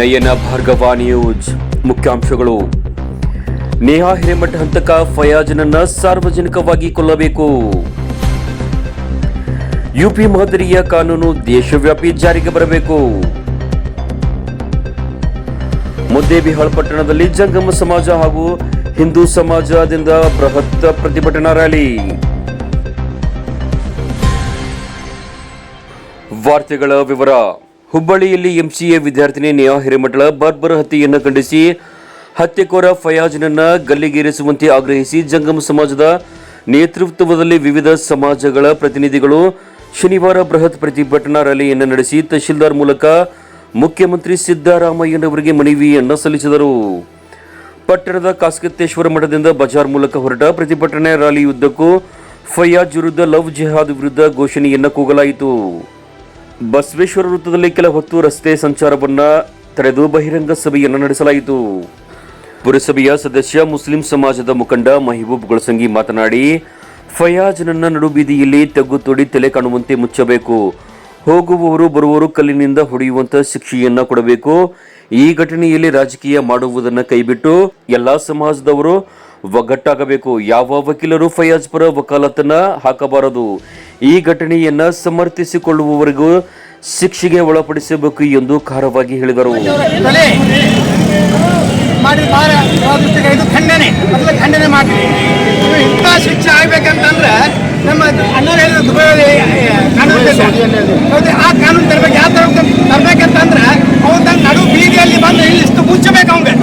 ನಯನ Bhargava news ಮುಖ್ಯಾಂಶಗಳು. ನೇಹಾ ಹಿರೇಮಠ ಹಂತಕ ಫಯಾಜ್ನನ್ನ ಸಾರ್ವಜನಿಕವಾಗಿ ಕೊಲ್ಲಬೇಕು. ಯುಪಿ ಮಾದರಿಯ ಕಾನೂನು ದೇಶವ್ಯಾಪಿ ಜಾರಿಗೆ ಬರಬೇಕು. ಮುದ್ದೇಬಿಹಾಳ್ ಪಟ್ಟಣದಲ್ಲಿ ಜಂಗಮ ಸಮಾಜ ಹಾಗೂ ಹಿಂದೂ ಸಮಾಜದಿಂದ ಬೃಹತ್ ಪ್ರತಿಭಟನಾ ರ್ಯಾಲಿ. ವಾರ್ತೆಗಳ ವಿವರ. ಹುಬ್ಬಳ್ಳಿಯಲ್ಲಿ ಎಂಸಿಎ ವಿದ್ಯಾರ್ಥಿನಿ ನೇಹಾ ಹಿರೇಮಠಳ ಬರ್ಬರ ಹತ್ಯೆಯನ್ನು ಖಂಡಿಸಿ ಹತ್ಯೆಕೋರ ಫಯಾಜ್ನನ್ನು ಗಲ್ಲಿಗೇರಿಸುವಂತೆ ಆಗ್ರಹಿಸಿ ಜಂಗಮ ಸಮಾಜದ ನೇತೃತ್ವದಲ್ಲಿ ವಿವಿಧ ಸಮಾಜಗಳ ಪ್ರತಿನಿಧಿಗಳು ಶನಿವಾರ ಬೃಹತ್ ಪ್ರತಿಭಟನಾ ರ್ಯಾಲಿಯನ್ನು ನಡೆಸಿ ತಹಶೀಲ್ದಾರ್ ಮೂಲಕ ಮುಖ್ಯಮಂತ್ರಿ ಸಿದ್ದರಾಮಯ್ಯನವರಿಗೆ ಮನವಿಯನ್ನು ಸಲ್ಲಿಸಿದರು. ಪಟ್ಟಣದ ಕಾಸ್ಕತ್ತೇಶ್ವರ ಮಠದಿಂದ ಬಜಾರ್ ಮೂಲಕ ಹೊರಟ ಪ್ರತಿಭಟನೆ ರ್ಯಾಲಿಯುದ್ದಕ್ಕೂ ಫಯಾಜ್ ವಿರುದ್ಧ ಲವ್ ಜಿಹಾದ್ ವಿರುದ್ಧ ಘೋಷಣೆಯನ್ನು ಕೂಗಲಾಯಿತು. ಬಸವೇಶ್ವರ ವೃತ್ತದಲ್ಲಿ ಕೆಲ ಹೊತ್ತು ರಸ್ತೆ ಸಂಚಾರವನ್ನು ತಡೆದು ಬಹಿರಂಗ ಸಭೆಯನ್ನು ನಡೆಸಲಾಯಿತು. ಪುರಸಭೆಯ ಸದಸ್ಯ ಮುಸ್ಲಿಂ ಸಮಾಜದ ಮುಖಂಡ ಮಹಿಬೂಬ್ ಗುಳಸಂಗಿ ಮಾತನಾಡಿ, ಫಯಾಜ್ನನ್ನ ನಡುಬೀದಿಯಲ್ಲಿ ತಗ್ಗು ತೋಡಿ ತಲೆ ಕಾಣುವಂತೆ ಮುಚ್ಚಬೇಕು. ಹೋಗುವವರು ಬರುವವರು ಕಲ್ಲಿನಿಂದ ಹೊಡೆಯುವಂತಹ ಶಿಕ್ಷೆಯನ್ನ ಕೊಡಬೇಕು. ಈ ಘಟನೆಯಲ್ಲಿ ರಾಜಕೀಯ ಮಾಡುವುದನ್ನು ಕೈಬಿಟ್ಟು ಎಲ್ಲಾ ಸಮಾಜದವರು ಒಗ್ಗಟ್ಟಾಗಬೇಕು. ಯಾವ ವಕೀಲರು ಫಯಾಜ್ ಪರ ವಕಾಲತ್ತನ್ನ ಹಾಕಬಾರದು? ಈ ಘಟನೆಯನ್ನು ಸಮರ್ಥಿಸಿಕೊಳ್ಳುವವರೆಗೂ ಶಿಕ್ಷೆಗೆ ಒಳಪಡಿಸಬೇಕು ಎಂದು ಖಾರವಾಗಿ ಹೇಳಿದರು. ಖಂಡನೆ. ಖಂಡನೆ ಮಾಡಿ. ಇಂಥ ಶಿಕ್ಷೆ ಆಗ್ಬೇಕಂತಂದ್ರೆ ನಮ್ಮ ಅಣ್ಣ ಕಾನೂನು ಆ ಕಾನೂನು ತರಬೇಕು. ಯಾವ ತರ ತರ್ಬೇಕಂತಂದ್ರೆ ಅವನ ನಡು ಬೀದಿಯಲ್ಲಿ ಬಂದು ಇಲ್ಲಿ ಇಷ್ಟು ಮುಚ್ಚಬೇಕು ಅವಂಗೆ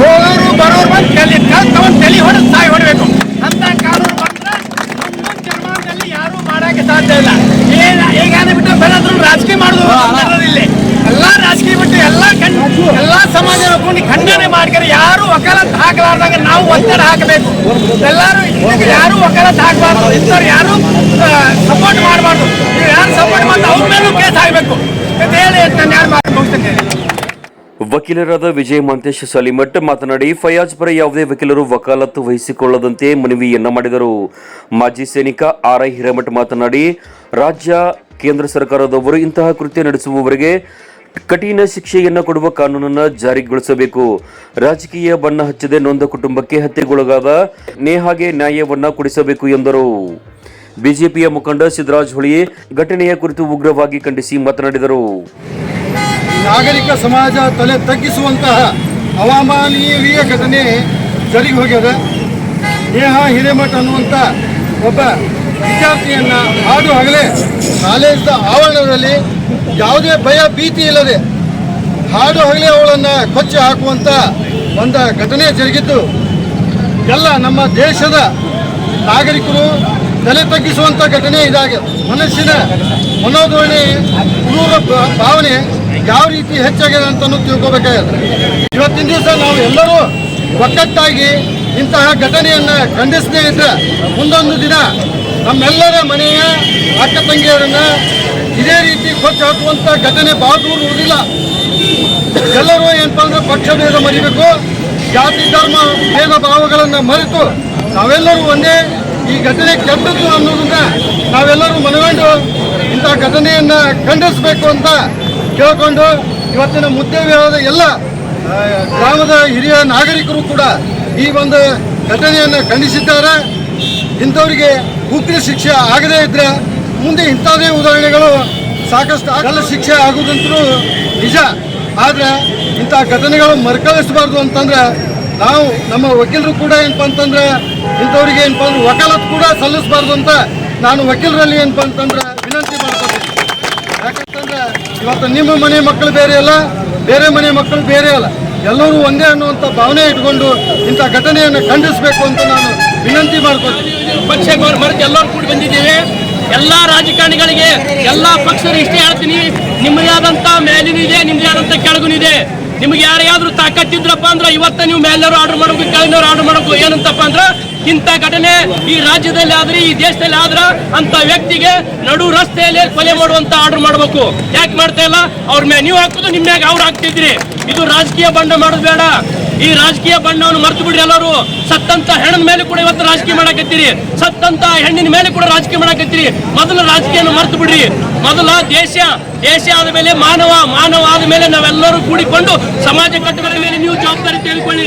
ಹೋಗೋರು ಬರೋರು ಬಂದು ತಲೆ ಕಲ್ ತಗೊಂಡು ತಲೆ ಹೊಡೆದು ಸಾಯಿ ಹೊಡಬೇಕು ಅಂತ ಕಾನೂನು ಬಂದ್ರೆ ಮುಂದಿನ ಜನ್ಮದಲ್ಲಿ ಯಾರು ಮಾಡಕ್ಕೆ ಸಾಧ್ಯ ಇಲ್ಲ ಏನ ಈಗ ಬಿಟ್ಟು ಬರೋದ್ರು ರಾಜಕೀಯ ಮಾಡುದು ಇಲ್ಲಿ ಎಲ್ಲಾ ರಾಜಕೀಯ ಬಿಟ್ಟು ಎಲ್ಲಾ ಕಣ್ ಎಲ್ಲಾ ಸಮಾಜ ಒಗ್ಗೂಡಿ ಖಂಡನೆ ಮಾಡ್ತಾರೆ ಯಾರು ವಕಾಲತ್ ಹಾಕಲಾರ್ದಾಗ ನಾವು ಒತ್ತಡ ಹಾಕಬೇಕು ಎಲ್ಲರೂ ಇದಕ್ಕೆ ಯಾರು ವಕಾಲತ್ ಹಾಕಬಾರ್ದು ಇಂಥವ್ರು ಯಾರು ಸಪೋರ್ಟ್ ಮಾಡಬಾರ್ದು ಯಾರು ಸಪೋರ್ಟ್ ಮಾಡ್ತಾರೆ ಅವ್ರ ಮೇಲೂ ಕೇಸ್ ಹಾಕಬೇಕು ಅಂತ ಹೇಳಿ ನಾನು ಯಾರು ಮಾತು ಮುಗಿಸ್ತೇನೆ ವಕೀಲರಾದ ವಿಜಯ ಮಂತೇಶ್ ಸಲಿಮಠ್ ಮಾತನಾಡಿ, ಫಯಾಜ್ ಪರ ಯಾವುದೇ ವಕೀಲರು ವಕಾಲತ್ತು ವಹಿಸಿಕೊಳ್ಳದಂತೆ ಮನವಿಯನ್ನ ಮಾಡಿದರು. ಮಾಜಿ ಸೈನಿಕ ಆರ್ ಐ ಹಿರೇಮಠ್ ಮಾತನಾಡಿ, ರಾಜ್ಯ, ಕೇಂದ್ರ ಸರ್ಕಾರದವರು ಇಂತಹ ಕೃತ್ಯ ನಡೆಸುವವರಿಗೆ ಕಠಿಣ ಶಿಕ್ಷೆಯನ್ನು ಕೊಡುವ ಕಾನೂನನ್ನು ಜಾರಿಗೊಳಿಸಬೇಕು. ರಾಜಕೀಯ ಬಣ್ಣ ಹಚ್ಚದೆ ನೊಂದ ಕುಟುಂಬಕ್ಕೆ ಹತ್ಯೆಗೊಳಗಾದ ನೇಹಾಗೆ ನ್ಯಾಯವನ್ನ ಕೊಡಿಸಬೇಕು ಎಂದರು. ಬಿಜೆಪಿಯ ಮುಖಂಡ ಸಿದ್ದರಾಜ್ ಹುಳಿ ಘಟನೆಯ ಕುರಿತು ಉಗ್ರವಾಗಿ ಖಂಡಿಸಿ ಮಾತನಾಡಿದರು. ನಾಗರಿಕ ಸಮಾಜ ತಲೆ ತಗ್ಗಿಸುವಂತಹ ಅವಮಾನೀಯ ಘಟನೆ ಜರುಗಿ ಹೋಗ್ಯದ ನೇಹಾ ಹಿರೇಮಠ ಅನ್ನುವಂಥ ಒಬ್ಬ ವಿದ್ಯಾರ್ಥಿಯನ್ನ ಹಾಡು ಹಗಲೇ ಕಾಲೇಜ್ದ ಆವರಣದಲ್ಲಿ ಯಾವುದೇ ಭಯ, ಭೀತಿ ಇಲ್ಲದೆ ಹಾಡು ಹಗಲೇ ಅವಳನ್ನು ಕೊಚ್ಚಿ ಹಾಕುವಂಥ ಒಂದು ಘಟನೆ ಜರುಗಿದ್ದು, ಎಲ್ಲ ನಮ್ಮ ದೇಶದ ನಾಗರಿಕರು ತಲೆ ತಗ್ಗಿಸುವಂಥ ಘಟನೆ ಇದಾಗಿದೆ. ಮನಸ್ಸಿನ ಮನೋಧೋರಣೆ, ಕ್ರೂರ ಭಾವನೆ ಯಾವ ರೀತಿ ಹೆಚ್ಚಾಗಿದೆ ಅಂತ ತಿಳ್ಕೊಬೇಕಾಗಿದೆ ಇವತ್ತಿನ ದಿವಸ ನಾವು ಎಲ್ಲರೂ ಒಕ್ಕಟ್ಟಾಗಿ ಇಂತಹ ಘಟನೆಯನ್ನು ಖಂಡಿಸದೇ ಇದ್ದರೆ ಮುಂದೊಂದು ದಿನ ನಮ್ಮೆಲ್ಲರ ಮನೆಯ ಅಕ್ಕ ತಂಗಿಯರನ್ನ ಇದೇ ರೀತಿ ಕೊಚ್ಚು ಹಾಕುವಂಥ ಘಟನೆ ಭಾಳ ದೂರ ಎಲ್ಲರೂ ಏನಪ್ಪ ಅಂದ್ರೆ ಪಕ್ಷ ಭೇದ ಮರಿಬೇಕು, ಜಾತಿ, ಧರ್ಮ, ಭೇದ ಭಾವಗಳನ್ನು ಮರೆತು ನಾವೆಲ್ಲರೂ ಒಂದೇ ಈ ಘಟನೆ ಕೆಟ್ಟದ್ದು ಅನ್ನೋದನ್ನ ನಾವೆಲ್ಲರೂ ಮನಗಂಡು ಇಂಥ ಘಟನೆಯನ್ನ ಖಂಡಿಸಬೇಕು ಅಂತ ಕೇಳಿಕೊಂಡು ಇವತ್ತಿನ ಮುದ್ದೆ ವಿಹಾರದ ಎಲ್ಲ ಗ್ರಾಮದ ಹಿರಿಯ ನಾಗರಿಕರು ಕೂಡ ಈ ಒಂದು ಘಟನೆಯನ್ನು ಖಂಡಿಸಿದ್ದಾರೆ. ಇಂಥವರಿಗೆ ಉಗ್ರ ಶಿಕ್ಷೆ ಆಗದೇ ಇದ್ರೆ ಮುಂದೆ ಇಂಥದೇ ಉದಾಹರಣೆಗಳು ಸಾಕಷ್ಟು ಆಗಲ್ಲ. ಶಿಕ್ಷೆ ಆಗುವುದಂತೂ ನಿಜ. ಆದರೆ ಇಂಥ ಘಟನೆಗಳು ಮರುಕಳಿಸಬಾರ್ದು ಅಂತಂದ್ರೆ ನಾವು ನಮ್ಮ ವಕೀಲರು ಕೂಡ ಏನಪ್ಪ ಅಂತಂದ್ರೆ ಇಂಥವ್ರಿಗೆ ಏನಪ್ಪ ಅಂದ್ರೆ ವಕಾಲತ್ ಕೂಡ ಸಲ್ಲಿಸಬಾರ್ದು ಅಂತ ನಾನು ವಕೀಲರಲ್ಲಿ ಏನಪ್ಪ ಅಂತಂದ್ರೆ ಇವತ್ತು ನಿಮ್ಮ ಮನೆ ಮಕ್ಕಳು ಬೇರೆ ಅಲ್ಲ, ಬೇರೆ ಮನೆ ಮಕ್ಕಳು ಬೇರೆ ಅಲ್ಲ. ಎಲ್ಲರೂ ಒಂದೇ ಅನ್ನುವಂಥ ಭಾವನೆ ಇಟ್ಕೊಂಡು ಇಂಥ ಘಟನೆಯನ್ನು ಖಂಡಿಸಬೇಕು ಅಂತ ನಾನು ವಿನಂತಿ ಮಾಡ್ಕೊಳ್ತೀನಿ. ಪಕ್ಷ ಮರೆತು ಎಲ್ಲರೂ ಕೂಡಿ ಬಂದಿದ್ದೇವೆ. ಎಲ್ಲ ರಾಜಕಾರಣಿಗಳಿಗೆ, ಎಲ್ಲ ಪಕ್ಷರು ಇಷ್ಟೇ ಹೇಳ್ತೀನಿ. ನಿಮ್ಮದೇ ಆದಂಥ ಮೇಲಿನೂ ಇದೆ ನಿಮ್ಮದೇ ಆದಂಥ ಕೆಳಗೂ ಇದೆ. ನಿಮ್ಗೆ ಯಾರ್ಯಾದ್ರೂ ತಾಕತ್ತಿದ್ರಪ್ಪ ಅಂದ್ರೆ ಇವತ್ತ ನೀವು ಮೇಲವರು ಆರ್ಡರ್ ಮಾಡಬೇಕು, ಕೆಳಗಿನವ್ರು ಆರ್ಡರ್ ಮಾಡಬೇಕು, ಏನಂತಪ್ಪ ಅಂದ್ರೆ ಇಂಥ ಘಟನೆ ಈ ರಾಜ್ಯದಲ್ಲಿ ಆದ್ರೆ, ಈ ದೇಶದಲ್ಲಿ ಆದ್ರ ಅಂತ ವ್ಯಕ್ತಿಗೆ ನಡು ರಸ್ತೆಯಲ್ಲಿ ಕೊಲೆ ಮಾಡುವಂತ ಆರ್ಡರ್ ಮಾಡಬೇಕು. ಯಾಕೆ ಮಾಡ್ತಾ ಇಲ್ಲ? ಅವ್ರ ಮ್ಯಾಗ ನೀವು ಹಾಕೋದು ನಿಮ್ಮ ಮ್ಯಾಗ ಅವ್ರು ಹಾಕ್ತಿದ್ರಿ. ಇದು ರಾಜಕೀಯ ಬಣ್ಣ ಮಾಡೋದು ಬೇಡ. ಈ ರಾಜಕೀಯ ಬಣ್ಣವನ್ನು ಮರ್ತು ಬಿಡ್ರಿ ಎಲ್ಲರೂ. ಸತ್ತಂತ ಹೆಣ್ಣಿನ ಮೇಲೆ ಕೂಡ ಇವತ್ತು ರಾಜಕೀಯ ಮಾಡಕತ್ತೀರಿ. ಸತ್ತಂತ ಹೆಣ್ಣಿನ ಮೇಲೆ ಕೂಡ ರಾಜಕೀಯ ಮಾಡಕತ್ತೀರಿ. ಮೊದಲು ರಾಜಕೀಯನ ಮರ್ತು ಬಿಡ್ರಿ. ಮೊದಲ ದೇಶ ದೇಶ ಆದ ಮೇಲೆ ಮಾನವ ಮಾನವ ಆದ ಮೇಲೆ ನಾವೆಲ್ಲರೂ ಕೂಡಿಕೊಂಡು ಸಮಾಜ ಕಟ್ಟುಗಳ ಮೇಲೆ ನೀವು ಜವಾಬ್ದಾರಿ ತೆಗೆದುಕೊಳ್ಳಿ.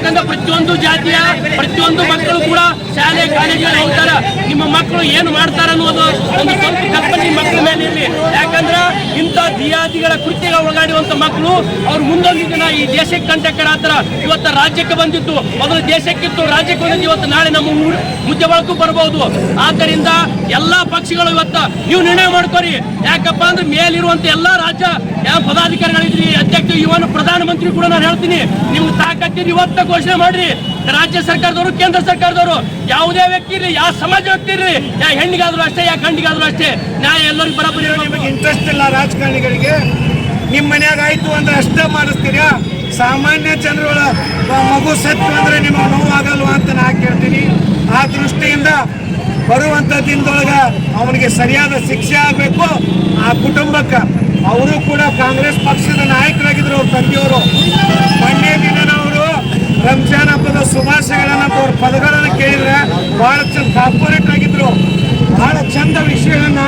ಯಾಕಂದ್ರೆ ಪ್ರತಿಯೊಂದು ಜಾತಿಯ, ಪ್ರತಿಯೊಂದು ಮಕ್ಕಳು ಕೂಡ ಶಾಲೆ, ಕಾಲೇಜಲ್ಲಿ ಹೋಗ್ತಾರ. ನಿಮ್ಮ ಮಕ್ಕಳು ಏನು ಮಾಡ್ತಾರ ಅನ್ನೋದು ಒಂದು ಸ್ವಲ್ಪ ಕಲ್ಪನೆ ಮಕ್ಕಳ ಮೇಲೆ ಇರಲಿ. ಯಾಕಂದ್ರೆ ಇಂಥ ದಿಯಾದಿಗಳ ಕೃತ್ಯಗಳ ಒಳಗಾಡುವಂತ ಮಕ್ಕಳು, ಅವ್ರು ಮುಂದೊಂದು ದಿನ ಈ ದೇಶಕ್ಕೆ ಕಂಟಕರಾಗ್ತಾರ ಇವತ್ತು ರಾಜ್ಯಕ್ಕೆ ಬಂದಿತ್ತು. ಮೊದಲು ದೇಶಕ್ಕಿತ್ತು, ರಾಜ್ಯಕ್ಕೆ ಬಂದಿದ್ದು ಇವತ್ತು ನಾಳೆ ನಮ್ಮ ಮುದ್ದೆ ಬಳಕು ಬರಬಹುದು ಆದ್ದರಿಂದ ಎಲ್ಲಾ ಪಕ್ಷಗಳು ಇವತ್ತು ನೀವು ನಿರ್ಣಯ ಮಾಡ್ಕೋರಿ. ಯಾಕಪ್ಪ ಅಂದ್ರೆ ಮೇಲಿರುವಂತ ಎಲ್ಲಾ ರಾಜ್ಯ ಯಾವ ಪದಾಧಿಕಾರಿಗಳಿದ್ರಿ ಅಧ್ಯಕ್ಷ ಇವನು ಪ್ರಧಾನಮಂತ್ರಿ ಕೂಡ ನಾನು ಹೇಳ್ತೀನಿ ನಿಮ್ಗೆ ತಾಕತ್ತಿನ ಇವತ್ತ. ಘೋಷಣೆ ಮಾಡ್ರಿ. ರಾಜ್ಯ ಸರ್ಕಾರದವರು ಕೇಂದ್ರ ಸರ್ಕಾರದವರು ಯಾವುದೇ ವ್ಯಕ್ತಿ ಇರಲಿ ಯಾವ ಸಮಾಜ ವ್ಯಕ್ತಿ ಇರಲಿ ಯಾವ ಹೆಣ್ಣಿಗಾದ್ರೂ ಅಷ್ಟೇ ಯಾವ ಗಂಡಿಗಾದ್ರೂ ಅಷ್ಟೇ ನ್ಯಾಯ ಎಲ್ಲರಿಗೂ ಬರಬಹುದು ನಿಮಗೆ ಇಂಟ್ರೆಸ್ಟ್ ಇಲ್ಲ ರಾಜಕಾರಣಿಗಳಿಗೆ. ನಿಮ್ಮ ಮನ್ಯಾಗ ಆಯ್ತು ಅಂದ್ರೆ ಅಷ್ಟೇ ಮಾಡಿಸ್ತೀರಾ? ಸಾಮಾನ್ಯ ಜನರ ಮಗು ಸತ್ತು ಅಂದ್ರೆ ನಿಮ್ಮ ನೋವಾಗಲ್ವಾ ಅಂತ ನಾ ಕೇಳ್ತೀನಿ. ಆ ದೃಷ್ಟಿಯಿಂದ ಬರುವಂತ ದಿನದೊಳಗ ಅವನಿಗೆ ಸರಿಯಾದ ಶಿಕ್ಷೆ ಆಗಬೇಕು. ಆ ಕುಟುಂಬಕ್ಕ ಅವರು ಕೂಡ ಕಾಂಗ್ರೆಸ್ ಪಕ್ಷದ ನಾಯಕರಾಗಿದ್ರು ಪದಗಳನ್ನು ಕೇಳಿದ್ರೆ ಬಹಳ ಚಂದ ಕಾರ್ಪೊರೇಟ್ ಆಗಿದ್ರು. ಬಹಳ ಚಂದ ವಿಷಯಗಳನ್ನ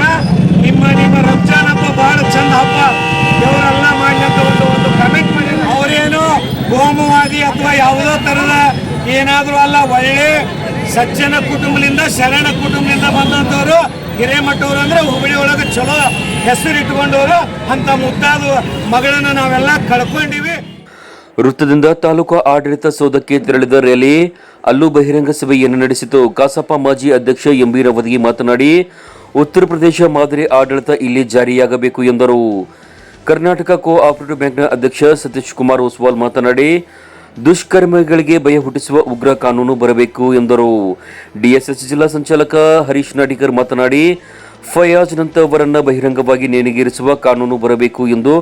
ನಿಮ್ಮ ನಿಮ್ಮ ರಂಜಾನ್ ಹಬ್ಬ ಬಹಳ ಚಂದ ಹಬ್ಬ. ಇವರೆಲ್ಲ ಮಾಡಿದಂತ ಒಂದು ಒಂದು ಕಮೆಂಟ್ ಮಾಡಿ. ಅವರೇನು ಕೋಮುವಾದಿ ಅಥವಾ ಯಾವುದೋ ತರದ ಏನಾದ್ರೂ ಅಲ್ಲ, ಒಳ್ಳೆ ಸಜ್ಜನ ಕುಟುಂಬದಿಂದ ಶರಣ ಕುಟುಂಬದಿಂದ ಬಂದಂಥವ್ರು ಹಿರೇಮಠವ್ರು ಅಂದ್ರೆ ಹುಬ್ಬಳ್ಳಿ ಒಳಗೆ ಚಲೋ ಹೆಸರು ಇಟ್ಕೊಂಡವರು ಅಂತ ಮುದ್ದಾದ ಮಗಳನ್ನ ನಾವೆಲ್ಲ ಕಳ್ಕೊಂಡಿವಿ. ವೃತ್ತದಿಂದ ತಾಲೂಕು ಆಡಳಿತ ಸೌಧಕ್ಕೆ ತೆರಳಿದ ರ್ಯಾಲಿ ಅಲ್ಲೂ ಬಹಿರಂಗ ಸಭೆಯನ್ನು ನಡೆಸಿತು. ಕಸಾಪ ಮಾಜಿ ಅಧ್ಯಕ್ಷ ಎಂಬಿ ರವದಗಿ ಮಾತನಾಡಿ, ಉತ್ತರ ಪ್ರದೇಶ ಮಾದರಿ ಆಡಳಿತ ಇಲ್ಲಿ ಜಾರಿಯಾಗಬೇಕು ಎಂದರು. ಕರ್ನಾಟಕ ಕೋ ಆಪರೇಟಿವ್ ಬ್ಯಾಂಕ್ನ ಅಧ್ಯಕ್ಷ ಸತೀಶ್ ಕುಮಾರ್ ಒಸ್ವಾಲ್ ಮಾತನಾಡಿ, ದುಷ್ಕರ್ಮಿಗಳಿಗೆ ಭಯ ಹುಟ್ಟಿಸುವ ಉಗ್ರ ಕಾನೂನು ಬರಬೇಕು ಎಂದರು. ಡಿಎಸ್ಎಸ್ ಜಿಲ್ಲಾ ಸಂಚಾಲಕ ಹರೀಶ್ ನಾಡಿಕರ್ ಮಾತನಾಡಿ ಫಯಾಜ್ ನಂತವರನ್ನ ಬಹಿರಂಗವಾಗಿ ನೇಣಿಗೇರಿಸುವ ಕಾನೂನು ಬರಬೇಕು ಎಂದು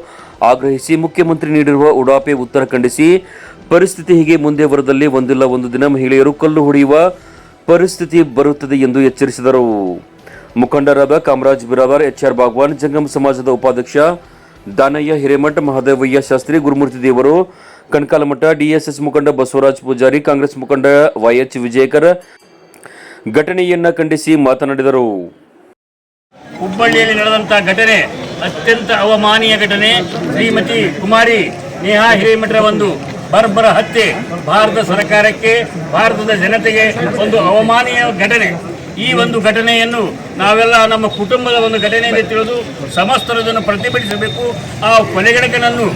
ಆಗ್ರಹಿಸಿ ಮುಖ್ಯಮಂತ್ರಿ ನೀಡಿರುವ ಉಡಾಪೆ ಉತ್ತರ ಖಂಡಿಸಿ, ಪರಿಸ್ಥಿತಿ ಹೀಗೆ ಮುಂದೆ ಬರದಲ್ಲಿ ಒಂದಿಲ್ಲ ಒಂದು ದಿನ ಮಹಿಳೆಯರು ಕಲ್ಲು ಹೊಡೆಯುವ ಪರಿಸ್ಥಿತಿ ಬರುತ್ತದೆ ಎಂದು ಎಚ್ಚರಿಸಿದರು. ಮುಖಂಡರಾದ ಕಾಮರಾಜ್ ಬಿರಾದಾರ್ ಎಚ್ಆರ್ ಬಾಗ್ವಾನ್, ಜಂಗಮ್ ಸಮಾಜದ ಉಪಾಧ್ಯಕ್ಷ ದಾನಯ್ಯ ಹಿರೇಮಠ, ಮಹದೇವಯ್ಯ ಶಾಸ್ತ್ರಿ, ಗುರುಮೂರ್ತಿ ದೇವರು ಕಣಕಾಲಮಠ ಡಿಎಸ್ಎಸ್ ಮುಖಂಡ ಬಸವರಾಜ್ ಪೂಜಾರಿ, ಕಾಂಗ್ರೆಸ್ ಮುಖಂಡ ವೈಎಚ್ ವಿಜಯಕರ್ ಘಟನೆಯನ್ನು ಖಂಡಿಸಿ ಮಾತನಾಡಿದರು. ಹುಬ್ಬಳ್ಳಿಯಲ್ಲಿ ನಡೆದಂಥ ಘಟನೆ, ಅತ್ಯಂತ ಅವಮಾನೀಯ ಘಟನೆ, ಶ್ರೀಮತಿ ಕುಮಾರಿ ನೇಹಾ ಹಿರೇಮಠರ ಒಂದು ಬರ್ಬರ ಹತ್ಯೆ, ಭಾರತ ಸರ್ಕಾರಕ್ಕೆ, ಭಾರತದ ಜನತೆಗೆ ಒಂದು ಅವಮಾನೀಯ ಘಟನೆ. ಈ ಒಂದು ಘಟನೆಯನ್ನು ನಾವೆಲ್ಲ ನಮ್ಮ ಕುಟುಂಬದ ಒಂದು ಘಟನೆ ತಿಳಿದು ಸಮಸ್ತರದನ್ನು ಪ್ರತಿಭಟಿಸಬೇಕು. ಆ ಕೊಲೆಗಡಕನನ್ನು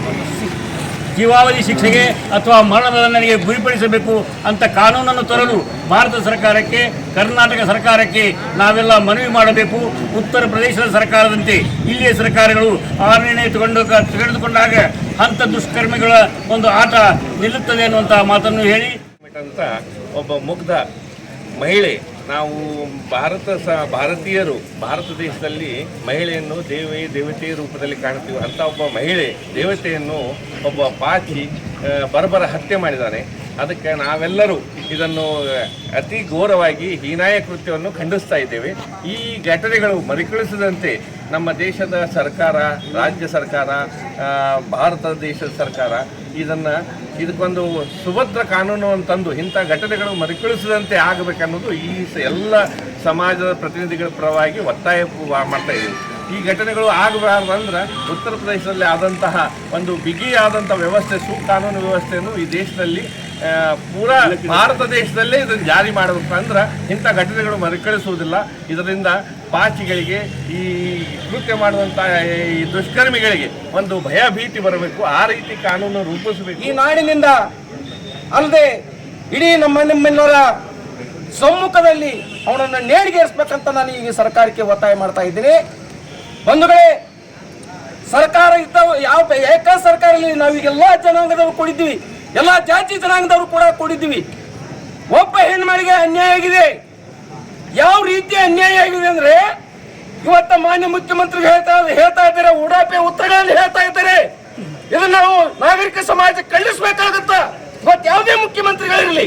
ಜೀವಾವಧಿ ಶಿಕ್ಷೆಗೆ ಅಥವಾ ಮರಣದಂಡನೆಗೆ ಗುರಿಪಡಿಸಬೇಕು ಅಂತ ಕಾನೂನನ್ನು ತರಲು ಭಾರತ ಸರ್ಕಾರಕ್ಕೆ, ಕರ್ನಾಟಕ ಸರ್ಕಾರಕ್ಕೆ ನಾವೆಲ್ಲ ಮನವಿ ಮಾಡಬೇಕು. ಉತ್ತರ ಪ್ರದೇಶದ ಸರ್ಕಾರದಂತೆ ಇಲ್ಲಿಯ ಸರ್ಕಾರಗಳು ಆ ನಿರ್ಣಯ ತಗೊಂಡು ತೆಗೆದುಕೊಂಡಾಗ ಹಂತ ದುಷ್ಕರ್ಮಿಗಳ ಒಂದು ಆಟ ನಿಲ್ಲುತ್ತದೆ ಅನ್ನುವಂತಹ ಮಾತನ್ನು ಹೇಳಿ. ಅಂತ ಒಬ್ಬ ಮುಗ್ಧ ಮಹಿಳೆ ನಾವು ಭಾರತ ಸ, ಭಾರತೀಯರು, ಭಾರತ ದೇಶದಲ್ಲಿ ಮಹಿಳೆಯನ್ನು ದೇವಿ ದೇವತೆ ರೂಪದಲ್ಲಿ ಕಾಣ್ತೀವಿ ಅಂತ ಒಬ್ಬ ಮಹಿಳೆ ದೇವತೆಯನ್ನು ಒಬ್ಬ ಪಾಚಿ ಬರ್ಬರ ಹತ್ಯೆ ಮಾಡಿದ್ದಾನೆ. ಅದಕ್ಕೆ ನಾವೆಲ್ಲರೂ ಇದನ್ನು ಅತಿ ಘೋರವಾಗಿ ಹೀನಾಯ ಕೃತ್ಯವನ್ನು ಖಂಡಿಸ್ತಾ ಇದ್ದೇವೆ. ಈ ಘಟನೆಗಳು ಮರುಕಳಿಸದಂತೆ ನಮ್ಮ ದೇಶದ ಸರ್ಕಾರ, ರಾಜ್ಯ ಸರ್ಕಾರ ಭಾರತ ದೇಶದ ಸರ್ಕಾರ ಇದನ್ನು, ಇದಕ್ಕೊಂದು ಸುಭದ್ರ ಕಾನೂನು ಅಂತಂದು ಇಂಥ ಘಟನೆಗಳು ಮರುಕಳಿಸದಂತೆ ಆಗಬೇಕನ್ನೋದು ಈ ಎಲ್ಲ ಸಮಾಜದ ಪ್ರತಿನಿಧಿಗಳ ಪರವಾಗಿ ಒತ್ತಾಯ ಮಾಡ್ತಾ ಇದ್ದೀವಿ. ಈ ಘಟನೆಗಳು ಆಗಬಾರ್ದಂದ್ರೆ ಉತ್ತರ ಪ್ರದೇಶದಲ್ಲಿ ಆದಂತಹ ಒಂದು ಬಿಗಿಯಾದಂಥ ವ್ಯವಸ್ಥೆ, ಸುಕಾನೂನು ವ್ಯವಸ್ಥೆಯನ್ನು ಈ ದೇಶದಲ್ಲಿ ಪೂರಾ ಭಾರತ ದೇಶದಲ್ಲೇ ಇದನ್ನು ಜಾರಿ ಮಾಡಬೇಕಂದ್ರೆ ಇಂಥ ಘಟನೆಗಳು ಮರುಕಳಿಸುವುದಿಲ್ಲ. ಇದರಿಂದ ಪಾಚಿಗಳಿಗೆ ಈ ಕೃತ್ಯ ಮಾಡುವಂಥ ಈ ದುಷ್ಕರ್ಮಿಗಳಿಗೆ ಒಂದು ಭಯ ಭೀತಿ ಬರಬೇಕು. ಆ ರೀತಿ ಕಾನೂನು ರೂಪಿಸಬೇಕು. ಈ ನಾಡಿನಿಂದ ಅಲ್ಲದೆ ಇಡೀ ನಮ್ಮ ನಿಮ್ಮೆಲ್ಲರ ಸಮ್ಮುಖದಲ್ಲಿ ಅವನನ್ನು ನೇಣಿಗೇರಿಸ್ಬೇಕಂತ ನಾನು ಈಗ ಸರ್ಕಾರಕ್ಕೆ ಒತ್ತಾಯ ಮಾಡ್ತಾ ಇದ್ದೀನಿ. ಬಂಧುಗಳೇ, ಸರ್ಕಾರ ಇದ್ದ ಯಾವ ಏಕ ಸರ್ಕಾರದಲ್ಲಿ ನಾವೀಗೆಲ್ಲ ಜನಾಂಗದವರು ಕೊಡಿದ್ವಿ ಎಲ್ಲ ಜಾತಿ ಜನಾಂಗದವರು ಕೂಡ ಕೂಡಿದ್ದೀವಿ. ಒಬ್ಬ ಹೆಣ್ಮಳಿಗೆ ಅನ್ಯಾಯ ಆಗಿದೆ. ಯಾವ ರೀತಿ ಅನ್ಯಾಯ ಆಗಿದೆ ಅಂದ್ರೆ, ಇವತ್ತ ಮಾನ್ಯ ಮುಖ್ಯಮಂತ್ರಿ ಹೇಳ್ತಾ ಹೇಳ್ತಾ ಇದ್ದಾರೆ, ಉಡಾಪೆ ಉತ್ತರಗಳಲ್ಲಿ ಹೇಳ್ತಾ ಇದ್ದಾರೆ. ಇದನ್ನ ನಾವು ನಾಗರಿಕ ಸಮಾಜ ಖಂಡಿಸ್ಬೇಕಾಗತ್ತ. ಇವತ್ತು ಯಾವುದೇ ಮುಖ್ಯಮಂತ್ರಿಗಳಿರಲಿ,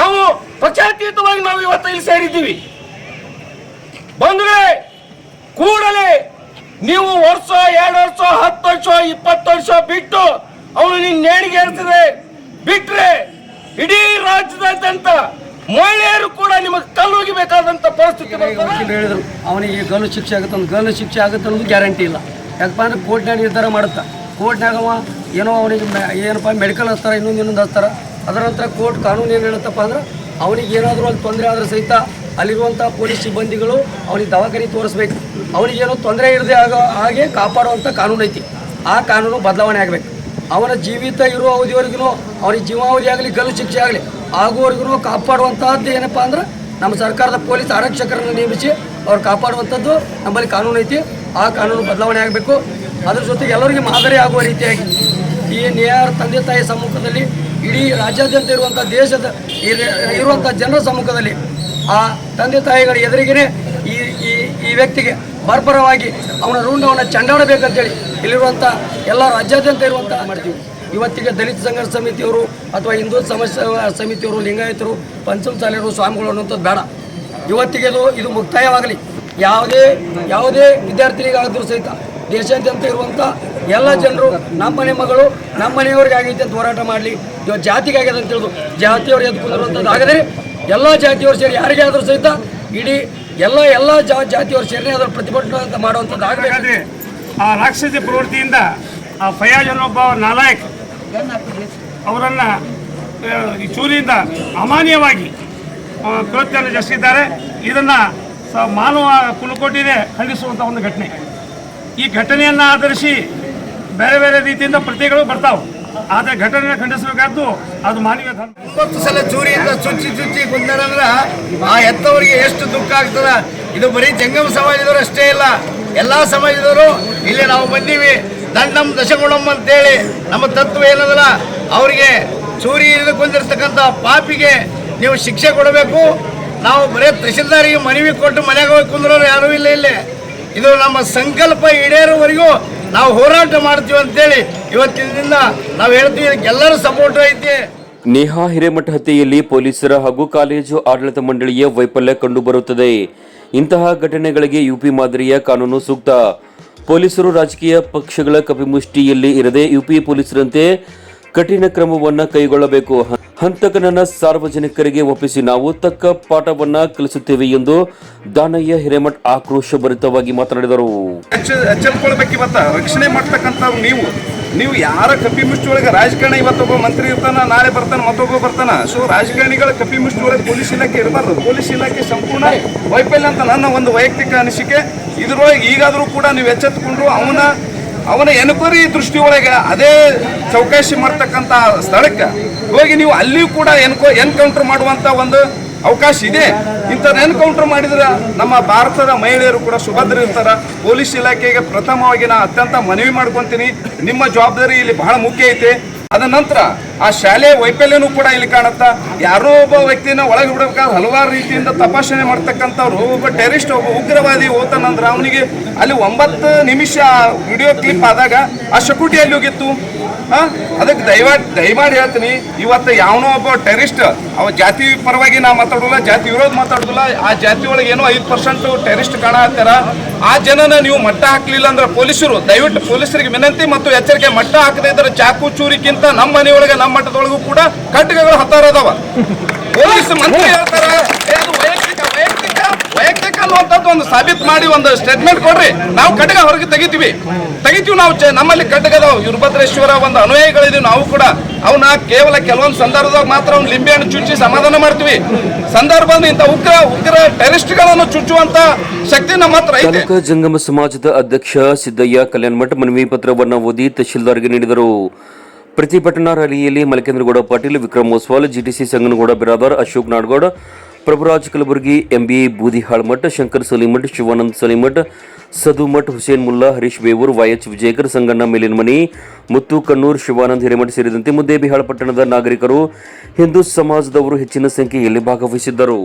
ನಾವು ಪಕ್ಷಾತೀತವಾಗಿ ನಾವು ಇವತ್ತು ಇಲ್ಲಿ ಸೇರಿದ್ದೀವಿ. ಬಂಧುಗಳೇ, ಕೂಡಲೇ ನೀವು ವರ್ಷ, ಎರಡು ವರ್ಷ, ಹತ್ತು ವರ್ಷ, ಇಪ್ಪತ್ತು ವರ್ಷ ಬಿಟ್ಟು ಅವನು ನಿನ್ನ ನೇಣಿಗೆ ಏರ್ತದೆ ಬಿಟ್ರೆ ಇಡೀ ರಾಜ್ಯದಾದ್ಯಂತ ಮಹಿಳೆಯರು ಕೂಡ ನಿಮಗೆ ಕಲ್ಲು ಹೋಗಿಬೇಕಾದಂತ ಪರಿಸ್ಥಿತಿ ಹೇಳಿದ್ರು ಅವನಿಗೆ ಗಲ್ಲು ಶಿಕ್ಷೆ ಆಗುತ್ತೆ ಒಂದು ಗಲ್ಲು ಶಿಕ್ಷೆ ಆಗುತ್ತೆ ಅನ್ನೋದು ಗ್ಯಾರಂಟಿ ಇಲ್ಲ. ಯಾಕಪ್ಪ ಅಂದ್ರೆ ಕೋರ್ಟ್ನಾಗ ನಿರ್ಧಾರ ಮಾಡುತ್ತಾ? ಕೋರ್ಟ್ನಾಗ ಅವ ಏನೋ ಅವನಿಗೆ ಏನಪ್ಪ ಮೆಡಿಕಲ್ ಹಚ್ತಾರೆ ಇನ್ನೊಂದು ಇನ್ನೊಂದು ಹಚ್ತಾರೆ ಅದರ ನಂತರ ಕೋರ್ಟ್ ಕಾನೂನು ಏನು ಹೇಳುತ್ತಪ್ಪ ಅಂದ್ರೆ ಅವನಿಗೆ ಏನಾದರೂ ಅಲ್ಲಿ ತೊಂದರೆ ಆದ್ರೆ ಸಹಿತ ಅಲ್ಲಿರುವಂಥ ಪೊಲೀಸ್ ಸಿಬ್ಬಂದಿಗಳು ಅವನಿಗೆ ದವಾಖಾನೆ ತೋರಿಸ್ಬೇಕು. ಅವನಿಗೇನೋ ತೊಂದರೆ ಇರದೆ ಆಗೋ ಹಾಗೆ ಕಾಪಾಡುವಂಥ ಕಾನೂನು ಐತಿ ಆ ಕಾನೂನು ಬದಲಾವಣೆ ಆಗಬೇಕು. ಅವನ ಜೀವಿತ ಇರುವ ಅವಧಿವರೆಗೂ ಅವ್ರಿಗೆ ಜೀವಾವಧಿ ಆಗಲಿ, ಗಲ್ಲು ಶಿಕ್ಷೆ ಆಗಲಿ ಆಗುವವರೆಗೂ ಕಾಪಾಡುವಂತಹದ್ದು ಏನಪ್ಪ ಅಂದ್ರೆ ನಮ್ಮ ಸರ್ಕಾರದ ಪೊಲೀಸ್ ಆರಕ್ಷಕರನ್ನು ನೇಮಿಸಿ ಅವ್ರು ಕಾಪಾಡುವಂಥದ್ದು ನಮ್ಮಲ್ಲಿ ಕಾನೂನು ಐತಿ. ಆ ಕಾನೂನು ಬದಲಾವಣೆ ಆಗಬೇಕು. ಅದ್ರ ಜೊತೆಗೆ ಎಲ್ಲರಿಗೂ ಮಾದರಿ ಆಗುವ ರೀತಿಯಾಗಿ ಈ ನ್ಯಾಯ ತಂದೆ ತಾಯಿ ಸಮ್ಮುಖದಲ್ಲಿ ಇಡೀ ರಾಜ್ಯಾದ್ಯಂತ ಇರುವಂಥ ದೇಶದ ಇರ- ಇರುವಂಥ ಜನರ ಸಮ್ಮುಖದಲ್ಲಿ ಆ ತಂದೆ ತಾಯಿಗಳ ಎದುರಿಗೇ ಈ ಈ ವ್ಯಕ್ತಿಗೆ ಬರ್ಬರವಾಗಿ ಅವನ ಋಣವನ್ನು ಚಂಡಾಡಬೇಕಂತೇಳಿ ಇಲ್ಲಿರುವಂಥ ಎಲ್ಲ ರಾಜ್ಯಾದ್ಯಂತ ಇರುವಂಥ ಮಾಡ್ತೀವಿ? ಇವತ್ತಿಗೆ ದಲಿತ ಸಂಘರ್ಷ ಸಮಿತಿಯವರು ಅಥವಾ ಹಿಂದೂ ಸಮಸ್ಯೆ ಸಮಿತಿಯವರು, ಲಿಂಗಾಯತರು ಪಂಚಮಸಾಲಿಯರು ಸ್ವಾಮಿಗಳು ಅನ್ನುವಂಥದ್ದು ಬೇಡ. ಇವತ್ತಿಗೆ ಇದು ಇದು ಮುಕ್ತಾಯವಾಗಲಿ. ಯಾವುದೇ ಯಾವುದೇ ವಿದ್ಯಾರ್ಥಿನಿಗಾದರೂ ಸಹಿತ ದೇಶಾದ್ಯಂತ ಇರುವಂಥ ಎಲ್ಲ ಜನರು ನಮ್ಮ ಮನೆ ಮಗಳು ನಮ್ಮ ಮನೆಯವ್ರಿಗೆ ಆಗೈತೆ ಅಂತ ಹೋರಾಟ ಮಾಡಲಿ. ಇವತ್ತು ಜಾತಿಗೆ ಅಂತ ತಿಳಿದು ಜಾತಿಯವ್ರು ಎದ್ದು ಕುಂದಿರುವಂಥದ್ದು ಆಗದೆ ಎಲ್ಲ ಜಾತಿಯವರು ಸೇರಿ ಯಾರಿಗೆ ಆದರೂ ಸಹಿತ ಇಡೀ ಎಲ್ಲ ಎಲ್ಲ ಜಾ ಜಾತಿಯವರು ಸೇರಿ ಅದರ ಪ್ರತಿಭಟನೆ ಮಾಡುವಂಥದ್ದು ಆಗಬೇಕಾದ್ರೆ ಆ ರಾಕ್ಷಸ ಪ್ರವೃತ್ತಿಯಿಂದ ಆ ಫಯಾಜ್ ಅನ್ನೊಬ್ಬ ನಾಲಾಯಕ್ ಅವರನ್ನು ಚೂರಿಯಿಂದ ಅಮಾನ್ಯವಾಗಿ ಕೃತ್ಯವನ್ನು ಜಸಿದ್ದಾರೆ ಇದನ್ನು ಸ ಮಾನವ ಕುಲಕೋಟಿನೇ ಖಂಡಿಸುವಂಥ ಒಂದು ಘಟನೆ. ಈ ಘಟನೆಯನ್ನು ಆಧರಿಸಿ ಬೇರೆ ಬೇರೆ ರೀತಿಯಿಂದ ಪ್ರತಿಗಳು ಬರ್ತಾವೆ. ಆದರೆ ಘಟನೆ ಖಂಡಿಸಬೇಕಾದ್ದು ಅದು ಮಾನವೀಯ ಧರ್ಮ. ಒಂಬತ್ತು ಸಲ ಚೂರಿಯಿಂದ ಚುಚ್ಚಿ ಚುಚ್ಚಿ ಕೊಂದಾರಂದ್ರ ಆ ಎತ್ತವರಿಗೆ ಎಷ್ಟು ದುಃಖ ಆಗ್ತದ? ಇದು ಬರೀ ಜಂಗಮ ಸಮಾಜದವರು ಅಷ್ಟೇ ಇಲ್ಲ. ಎಲ್ಲಾ ಸಮಾಜದವರು, ಇಲ್ಲಿ ನಾವು ಬಂದೀವಿ. ದಂಡಂ ದಶಗುಣಂ ಅಂತೇಳಿ ನಮ್ಮ ತತ್ವ ಏನದಲ್ಲ, ಅವರಿಗೆ ಚೂರಿ ಹಿಡಿದು ಕುಂದಿರ್ತಕ್ಕಂಥ ಪಾಪಿಗೆ ನೀವು ಶಿಕ್ಷೆ ಕೊಡಬೇಕು. ನಾವು ಬರೀ ತಹಶೀಲ್ದಾರಿಗೆ ಮನವಿ ಕೊಟ್ಟು ಮನೆಗೆ ಹೋಗಿ ಕುಂದ್ರೋರು ಯಾರೂ ಇಲ್ಲ ಇಲ್ಲಿ. ಇದು ನಮ್ಮ ಸಂಕಲ್ಪ ಈಡೇರುವವರೆಗೂ ನಾವು ಹೋರಾಟ ಮಾಡ್ತೀವಿ ಅಂತೇಳಿ ಇವತ್ತಿನಿಂದ ನಾವು ಹೇಳ್ತೀವಿ ಎಲ್ಲರೂ ಸಪೋರ್ಟ್ ಐತೆ. ನೇಹಾ ಹಿರೇಮಠ ಹತ್ಯೆಯಲ್ಲಿ ಪೊಲೀಸರ ಹಾಗೂ ಕಾಲೇಜು ಆಡಳಿತ ಮಂಡಳಿಯ ವೈಫಲ್ಯ ಕಂಡುಬರುತ್ತದೆ. ಇಂತಹ ಘಟನೆಗಳಿಗೆ ಯುಪಿ ಮಾದರಿಯ ಕಾನೂನು ಸೂಕ್ತ. ಪೊಲೀಸರು ರಾಜಕೀಯ ಪಕ್ಷಗಳ ಕಪಿಮುಷ್ಟಿಯಲ್ಲಿ ಇರದೆ ಯುಪಿ ಪೊಲೀಸರಂತೆ ಕಠಿಣ ಕ್ರಮವನ್ನು ಕೈಗೊಳ್ಳಬೇಕು. ಹಂತಕನನ್ನ ಸಾರ್ವಜನಿಕರಿಗೆ ಒಪ್ಪಿಸಿ ನಾವು ತಕ್ಕ ಪಾಠವನ್ನ ಕಲಿಸುತ್ತೇವೆ ಎಂದು ದಾನಯ್ಯ ಹಿರೇಮಠ್ ಆಕ್ರೋಶಭರಿತವಾಗಿ ಮಾತನಾಡಿದರು. ಎಚ್ಚೆತ್ಕೊಳ್ಬೇಕು ಇವತ್ತ. ರಕ್ಷಣೆ ಮಾಡ್ತಕ್ಕಂಥ ನೀವು. ನೀವು ಯಾರ ಕಪಿ ಮುಷ್ಟಿ ಒಳಗೆ ರಾಜಕಾರಣ ಇವತ್ತೊಬ್ಬ ಮಂತ್ರಿ ಇರ್ತಾನ, ನಾಳೆ ಬರ್ತಾನೆ, ಮತ್ತೊಬ್ಬ ಬರ್ತಾನ. ಸೊ ರಾಜಕಾರಣಿಗಳ ಕಪಿ ಮುಷ್ಟಿ ಒಳಗೆ ಪೊಲೀಸ್ ಇಲಾಖೆ ಇರಬಾರ್ದು. ಪೊಲೀಸ್ ಇಲಾಖೆ ಸಂಪೂರ್ಣ ವೈಫಲ್ಯ ಅಂತ ನನ್ನ ಒಂದು ವೈಯಕ್ತಿಕ ಅನಿಸಿಕೆ. ಇದ್ರೊಳಗೆ ಈಗಾದರೂ ಕೂಡ ನೀವು ಎಚ್ಚೆತ್ತುಕೊಂಡ್ರು ಅವನ ಅವನ ಎನ್ಕ್ವೈರಿ ದೃಷ್ಟಿಯೊಳಗೆ ಅದೇ ಚೌಕಾಶಿ ಮಾಡ್ತಕ್ಕಂಥ ಸ್ಥಳಕ್ಕೆ ಹೋಗಿ ನೀವು ಅಲ್ಲಿಯೂ ಕೂಡ ಎನ್ಕೊ, ಎನ್ಕೌಂಟರ್ ಮಾಡುವಂಥ ಒಂದು ಅವಕಾಶ ಇದೆ. ಇಂಥದ್ದು ಎನ್ಕೌಂಟರ್ ಮಾಡಿದ್ರೆ ನಮ್ಮ ಭಾರತದ ಮಹಿಳೆಯರು ಕೂಡ ಸುಭದ್ರ ಇರ್ತಾರ. ಪೊಲೀಸ್ ಇಲಾಖೆಗೆ ಪ್ರಥಮವಾಗಿ ನಾ ಅತ್ಯಂತ ಮನವಿ ಮಾಡ್ಕೊತೀನಿ. ನಿಮ್ಮ ಜವಾಬ್ದಾರಿ ಇಲ್ಲಿ ಬಹಳ ಮುಖ್ಯ ಐತೆ. ಅದ ನಂತರ ಆ ಶಾಲೆ ವೈಫಲ್ಯನೂ ಕೂಡ ಇಲ್ಲಿ ಕಾಣುತ್ತಾ, ಯಾರೋ ಒಬ್ಬ ವ್ಯಕ್ತಿನ ಒಳಗೆ ಬಿಡಬೇಕಾದ್ರೆ ಹಲವಾರು ರೀತಿಯಿಂದ ತಪಾಸಣೆ ಮಾಡ್ತಕ್ಕಂಥವ್ರು, ಒಬ್ಬ ಟೆರಿಸ್ಟ್ ಒಬ್ಬ ಉಗ್ರವಾದಿ ಹೋತನಂದ್ರೆ ಅವನಿಗೆ ಅಲ್ಲಿ ಒಂಬತ್ತು ನಿಮಿಷ ವಿಡಿಯೋ ಕ್ಲಿಪ್ ಆದಾಗ ಆ ಶಕುಟಿ ಅಲ್ಲಿ ಹೋಗಿತ್ತು. ಹಾಂ ಅದಕ್ಕೆ ದಯವ, ದಯಮಾಡಿ ಹೇಳ್ತೀನಿ, ಇವತ್ತು ಯಾವನೋ ಒಬ್ಬ ಟೆರಿಸ್ಟ್ ಅವ ಜಾತಿ ಪರವಾಗಿ ನಾ ಮಾತಾಡೋಲ್ಲ, ಜಾತಿ ವಿರೋಧ ಮಾತಾಡೋದಿಲ್ಲ, ಆ ಜಾತಿ ಒಳಗೆ ಏನೋ ಐದು ಪರ್ಸೆಂಟ್ ಟೆರಿಸ್ಟ್ ಕಾಣತ್ತಾರ ಆ ಜನನ ನೀವು ಮಟ್ಟ ಹಾಕ್ಲಿಲ್ಲ ಅಂದ್ರೆ ಪೊಲೀಸರು, ದಯವಿಟ್ಟು ಪೊಲೀಸರಿಗೆ ವಿನಂತಿ ಮತ್ತು ಎಚ್ಚರಿಕೆ, ಮಟ್ಟ ಹಾಕದೇ ಇದ್ರೆ ಚಾಕು, ಚೂರಿಕ್ಕಿಂತ ನಮ್ಮ ಮನೆಯೊಳಗೆ ನಮ್ಮ ಮಟ್ಟದೊಳಗೂ ಕೂಡ ಕಟ್ಟಿಗೆಗಳು ಹತ್ತಾರ ಅದಾವ. ಪೊಲೀಸ್ ಮಂತ್ರಿ ಹೇಳ್ತಾರ "ಏ, ಅದು ವೈಯಕ್ತಿಕ ಅನ್ನುವಂಥದ್ದು ಒಂದು ಸಾಬೀತು ಮಾಡಿ ಒಂದು ಸ್ಟೇಟ್ಮೆಂಟ್ ಕೊಡ್ರಿ. ನಾವು ಕಟ್ಟಗ ಹೊರಗೆ ತೆಗಿತೀವಿ. ತೆಗಿತೀವಿ ನಾವು ನಮ್ಮಲ್ಲಿ ಕಟಕದ ವೀರಭದ್ರೇಶ್ವರ ಒಂದು ಅನುಯಾಯಿಗಳಿದೀವಿ. ನಾವು ಕೂಡ ಅವನ್ನ ಕೇವಲ ಕೆಲವೊಂದು ಸಂದರ್ಭದಾಗ ಮಾತ್ರ ಅವ್ನು ಲಿಂಬೆ ಹಣ್ಣು ಚುಚ್ಚಿ ಸಮಾಧಾನ ಮಾಡ್ತೀವಿ. ಸಂದರ್ಭದಲ್ಲಿ ಇಂಥ ಉಗ್ರ ಉಗ್ರ ಟೆರಿಸ್ಟ್ಗಳನ್ನು ಚುಚ್ಚುವಂತ ಶಕ್ತಿ ನಮ್ಮ ಹತ್ರ ಜಂಗಮ ಸಮಾಜದ ಅಧ್ಯಕ್ಷ ಸಿದ್ದಯ್ಯ ಕಲ್ಯಾಣ ಮಠ ಮನವಿ ಪತ್ರವನ್ನು ಓದಿ ತಹಶೀಲ್ದಾರ್ಗೆ ನೀಡಿದರು. ಪ್ರತಿಭಟನಾ ರ್ಯಾಲಿಯಲ್ಲಿ Malakendragouda Patil Vikram Oswal GTC Sanganagouda Biradar, Ashok Nadagouda, Prabhuraj Kalaburgi MB Boodihalmath Shankar Salimath Shivanand Salimath Sadumath Hussain Mulla, Harish Bevoor YH Vijayakar Sanganna Melinamani, Muttu Kannur, Shivanand Hiremath ಸೇರಿದಂತೆ ಮುದ್ದೇಬಿಹಾಳ ಪಟ್ಟಣದ ನಾಗರಿಕರು ಹಿಂದೂ ಸಮಾಜದವರು ಹೆಚ್ಚಿನ ಸಂಖ್ಯೆಯಲ್ಲಿ ಭಾಗವಹಿಸಿದ್ದರು.